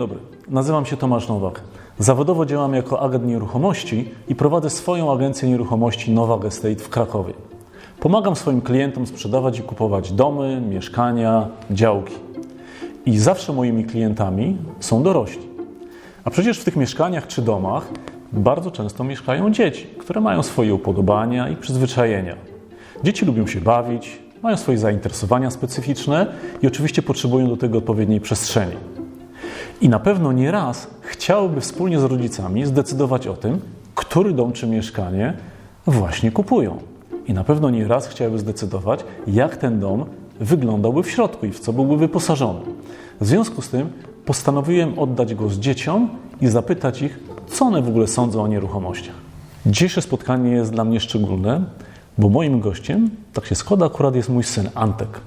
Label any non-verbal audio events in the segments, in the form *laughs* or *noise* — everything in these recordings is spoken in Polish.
dobry, nazywam się Tomasz Nowak. Zawodowo działam jako agent nieruchomości i prowadzę swoją agencję nieruchomości Nowak Estate w Krakowie. Pomagam swoim klientom sprzedawać i kupować domy, mieszkania, działki. I zawsze moimi klientami są dorośli. A przecież w tych mieszkaniach czy domach bardzo często mieszkają dzieci, które mają swoje upodobania i przyzwyczajenia. Dzieci lubią się bawić, mają swoje zainteresowania specyficzne i oczywiście potrzebują do tego odpowiedniej przestrzeni. I na pewno nie raz chciałyby wspólnie z rodzicami zdecydować o tym, który dom czy mieszkanie właśnie kupują. I na pewno nie raz chciałyby zdecydować, jak ten dom wyglądałby w środku i w co byłby wyposażony. W związku z tym postanowiłem oddać go z dzieciom i zapytać ich, co one w ogóle sądzą o nieruchomościach. Dzisiejsze spotkanie jest dla mnie szczególne, bo moim gościem, tak się składa, akurat jest mój syn Antek.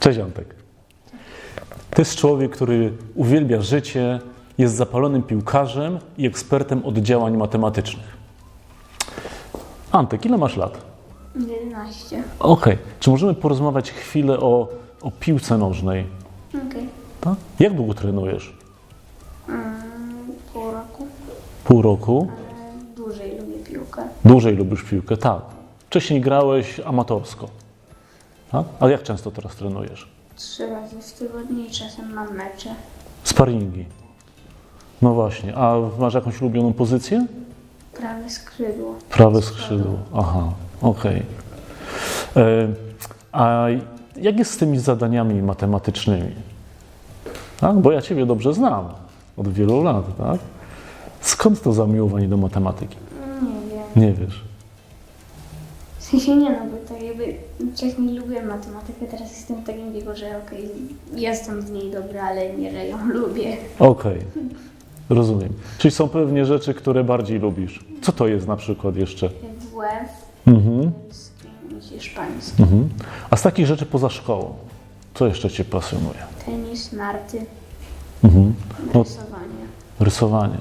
Cześć Antek. To jest człowiek, który uwielbia życie, jest zapalonym piłkarzem i ekspertem od działań matematycznych. Antek, ile masz lat? 11. Okej. Czy możemy porozmawiać chwilę o, o piłce nożnej? Okej. Tak? Jak długo trenujesz? Mm, pół roku. Pół roku? Ale dłużej lubię piłkę. Dłużej lubisz piłkę? Tak. Wcześniej grałeś amatorsko. Tak? A jak często teraz trenujesz? Trzy razy w tygodniu i czasem mam mecze. Sparingi. No właśnie. A masz jakąś ulubioną pozycję? Prawe skrzydło. Prawe skrzydło. Aha, okej. E, A jak jest z tymi zadaniami matematycznymi? Tak? Bo ja Ciebie dobrze znam od wielu lat, tak? Skąd to zamiłowanie do matematyki? Nie wiem. Nie wiesz. Nie no, bo tak jakby wcześniej lubiłem matematykę, teraz jestem w takim wieku, że okej, jestem w niej dobra, ale nie, że ją lubię. Okej, rozumiem. Czyli są pewnie rzeczy, które bardziej lubisz. Co to jest na przykład jeszcze? WF, Mhm. i hiszpański. Mhm. A z takich rzeczy poza szkołą, co jeszcze Cię pasjonuje? Tenis, narty, Mhm. No, rysowanie. rysowanie.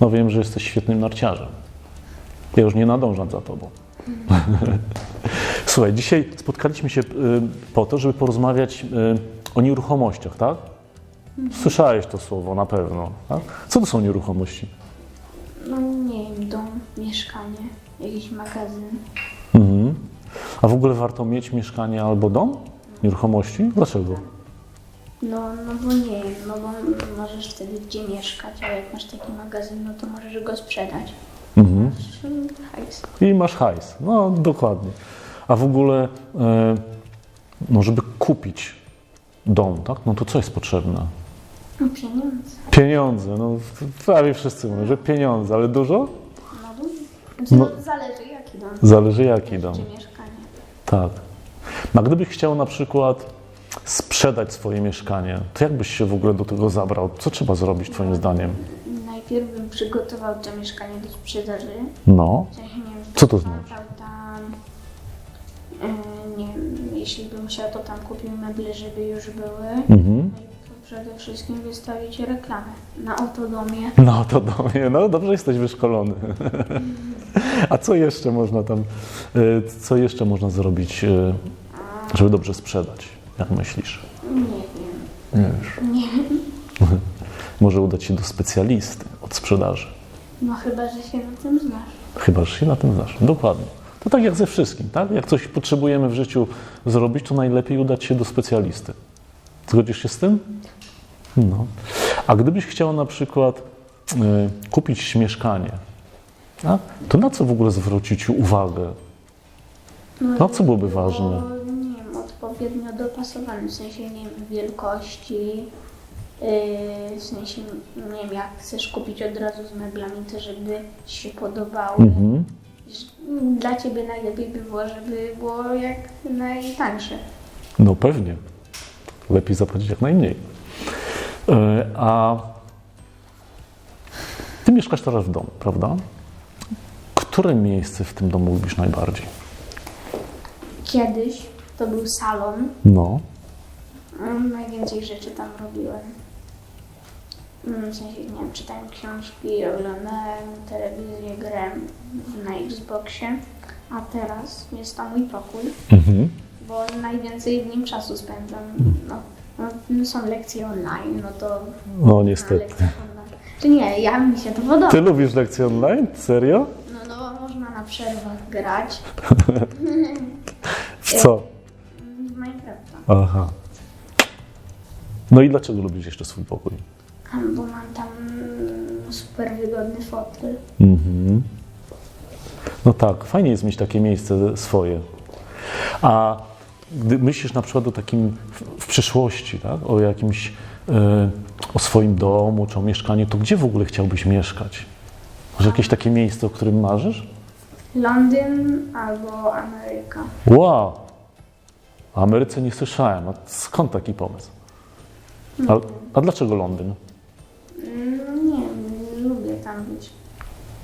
No wiem, że jesteś świetnym narciarzem. Ja już nie nadążam za Tobą. *laughs* Słuchaj, dzisiaj spotkaliśmy się y, po to, żeby porozmawiać y, o nieruchomościach, tak? Słyszałeś to słowo na pewno. Tak? Co to są nieruchomości? No nie wiem, dom, mieszkanie, jakiś magazyn. Mhm. A w ogóle warto mieć mieszkanie albo dom? Nieruchomości? Dlaczego? No, no bo nie wiem, no bo możesz wtedy gdzie mieszkać, a jak masz taki magazyn, no to możesz go sprzedać. Mhm. Hajs. I masz hajs. No, dokładnie. A w ogóle, e, no, żeby kupić dom, tak? No to co jest potrzebne? No pieniądze. Pieniądze. No, prawie wszyscy mówią, że pieniądze, ale dużo? No dużo. No, zależy jaki dom. Zależy jaki dom. Czy mieszkanie. Tak. No, a gdybyś chciał na przykład sprzedać swoje mieszkanie, to jak byś się w ogóle do tego zabrał? Co trzeba zrobić Twoim zdaniem? Najpierw bym przygotował to mieszkanie do sprzedaży. No. W sensie, nie wiem, Co to znaczy? tam, e, nie wiem, jeśli bym chciał, to tam kupił meble, żeby już były. Mhm. To przede wszystkim wystawić reklamę na autodomie. No to do mnie, no dobrze jesteś wyszkolony. A co jeszcze można tam, y, co jeszcze można zrobić, y, żeby dobrze sprzedać? Jak myślisz? Nie wiem. Nie wiesz. Nie *laughs* Może udać się do specjalisty od sprzedaży. No chyba, że się na tym znasz. Chyba, że się na tym znasz. Dokładnie. To tak jak ze wszystkim, tak? Jak coś potrzebujemy w życiu zrobić, to najlepiej udać się do specjalisty. Zgodzisz się z tym? No. A gdybyś chciał na przykład y, kupić mieszkanie, tak? to na co w ogóle zwrócić uwagę? No, No, co byłoby ważne? Nie wiem, odpowiednio dopasowane, w sensie, nie wiem, wielkości, w sensie, nie wiem, jak chcesz kupić od razu z meblami, to żeby ci się podobały. Mhm. Dla Ciebie najlepiej by było, żeby było jak najtańsze. No pewnie. Lepiej zapłacić jak najmniej. E, A ty mieszkasz teraz w domu, prawda? Które miejsce w tym domu lubisz najbardziej? Kiedyś to był salon, No. Mm, najwięcej rzeczy tam robiłem. Mm, W sensie, nie wiem, czytałem książki, oglądałem telewizję, grałem na Xboxie, a teraz jest to mój pokój, Mhm. bo najwięcej w nim czasu spędzam. No, No, są lekcje online, no to No niestety. Czy nie, ja mi się to podoba. Ty lubisz lekcje online? Serio? No, no można na przerwach grać *laughs* W co? w Minecrafta. Aha. No i dlaczego lubisz jeszcze swój pokój? Bo mam tam mm, super wygodny fotel. Mhm. No tak, fajnie jest mieć takie miejsce swoje. A gdy myślisz na przykład o takim w, w przyszłości, tak? o jakimś, e, o swoim domu czy o mieszkaniu, to gdzie w ogóle chciałbyś mieszkać? Może jakieś takie miejsce, o którym marzysz? Londyn albo Ameryka. Wow! O Ameryce nie słyszałem. A skąd taki pomysł? A, a dlaczego Londyn? Tam być.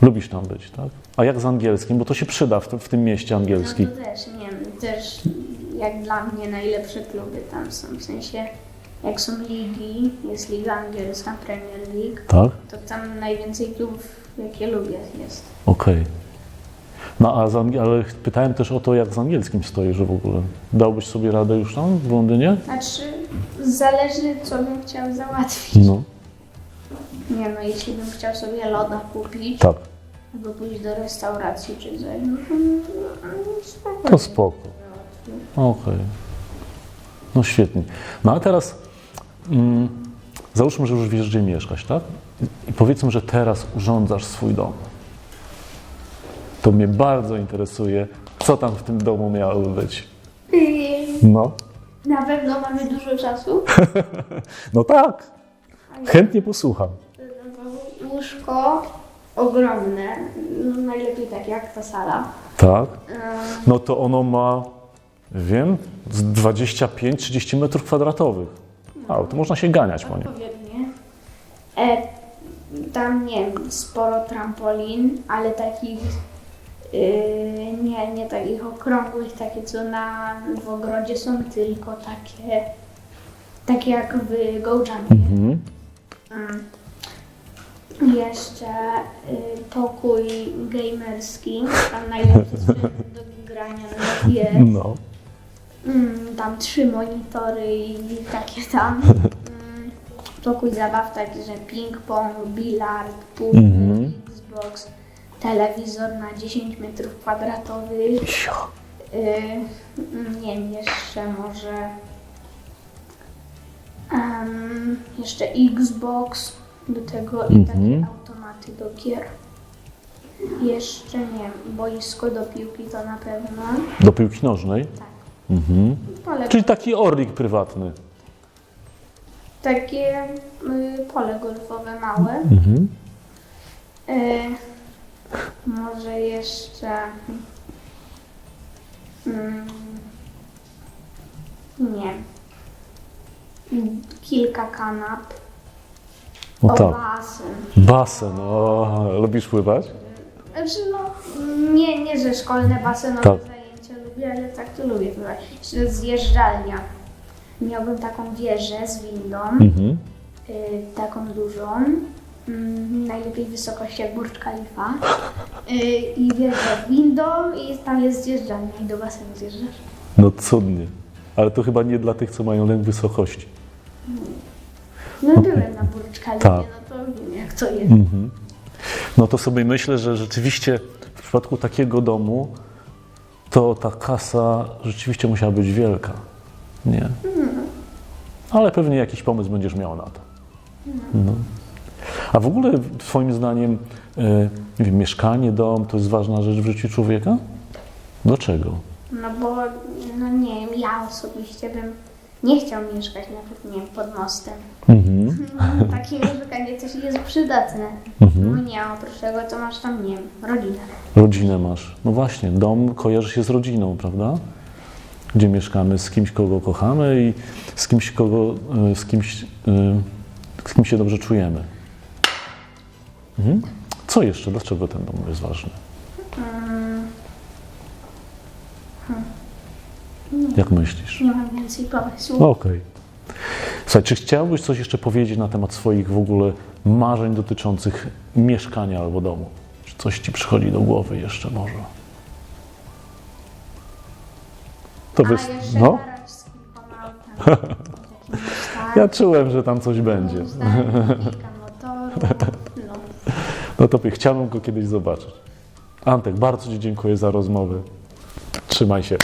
Lubisz tam być, tak? A jak z angielskim? Bo to się przyda w, tym- w tym mieście No angielski. to też, nie wiem, też jak dla mnie najlepsze kluby tam są. W sensie, jak są ligi, jest Liga Angielska, Premier League, Tak? to tam najwięcej klubów, jakie lubię, jest. Okej. No a z ale pytałem też o to, jak z angielskim stoisz w ogóle. Dałbyś sobie radę już tam w Londynie? Znaczy, zależy, co bym chciał załatwić. No. Nie no, jeśli bym chciał sobie loda kupić, Tak. albo pójść do restauracji czy coś, no to no, spokojnie. To spoko. Okej. No świetnie. No a teraz mm, załóżmy, że już wiesz, gdzie mieszkać, tak? I powiedzmy, że teraz urządzasz swój dom. To mnie bardzo interesuje, co tam w tym domu miałoby być. No. Na pewno mamy dużo czasu. *laughs* No tak. Chętnie posłucham. Łóżko ogromne, no najlepiej tak jak ta sala. Tak. Ym, No to ono ma, wiem, z 25-30 metrów kwadratowych. A, to można się ganiać po nim. Odpowiednie. E, tam nie wiem, sporo trampolin, ale takich yy, nie, nie takich okrągłych, takie co na w ogrodzie są, tylko takie takie jak w Gołczanie. Mm. Jeszcze y, pokój gamerski, tam najlepszy sprzęt do grania nawet jest. No. Mm, tam trzy monitory i takie tam. *laughs* Mm, pokój zabaw taki, że ping-pong, bilard, pool, Mhm. Xbox, telewizor na 10 metrów kwadratowych. Y, mm, nie wiem, jeszcze może em, jeszcze Xbox do tego i Mhm. takie automaty do gier. Jeszcze nie wiem, boisko do piłki to na pewno. Do piłki nożnej. Tak. Mhm. Pole, Czyli taki orlik prywatny. takie y, pole golfowe małe. Mhm. Y, może jeszcze mm, nie kilka kanap. No o tak. basen. Basen. O, lubisz pływać? Znaczy no, nie, nie, że szkolne basenowe Tak. zajęcia lubię, ale tak to lubię pływać. Jeszcze zjeżdżalnia. Miałbym taką wieżę z windą, Mhm. y, taką dużą. Mm, najlepiej wysokość jak Burcz Khalifa. Y, I wieżę z windą i tam jest zjeżdżalnia i do basenu zjeżdżasz. No cudnie. Ale to chyba nie dla tych, co mają lęk wysokości. No byłem na Burcz Khalifie, Tak. no to wiem jak to jest. Mhm. No to sobie myślę, że rzeczywiście w przypadku takiego domu to ta kasa rzeczywiście musiała być wielka. Nie. Ale pewnie jakiś pomysł będziesz miał na to. No. A w ogóle twoim zdaniem e, nie wiem, mieszkanie, dom to jest ważna rzecz w życiu człowieka? Dlaczego? No bo, no nie wiem, ja osobiście bym nie chciał mieszkać na przykład, nie wiem, pod mostem. Mhm. Takie mieszkanie też jest przydatne. Mhm. No nie, oprócz tego to masz tam, nie wiem, rodzinę. Rodzinę masz. No właśnie, dom kojarzy się z rodziną, prawda? Gdzie mieszkamy z kimś, kogo kochamy i z kimś, kogo, y, z kimś, y, z kim się dobrze czujemy. Mhm. Co jeszcze? Dlaczego ten dom jest ważny? Mm, Jak myślisz? nie mam więcej pomysłów. Okej. Słuchaj, czy chciałbyś coś jeszcze powiedzieć na temat swoich w ogóle marzeń dotyczących mieszkania albo domu? Czy coś ci przychodzi do głowy jeszcze może? To A wys... jeszcze No? *laughs* Ja czułem, że tam coś będzie. No. *laughs* No to chciałbym go kiedyś zobaczyć. Antek, bardzo Ci dziękuję za rozmowę. Trzymaj się.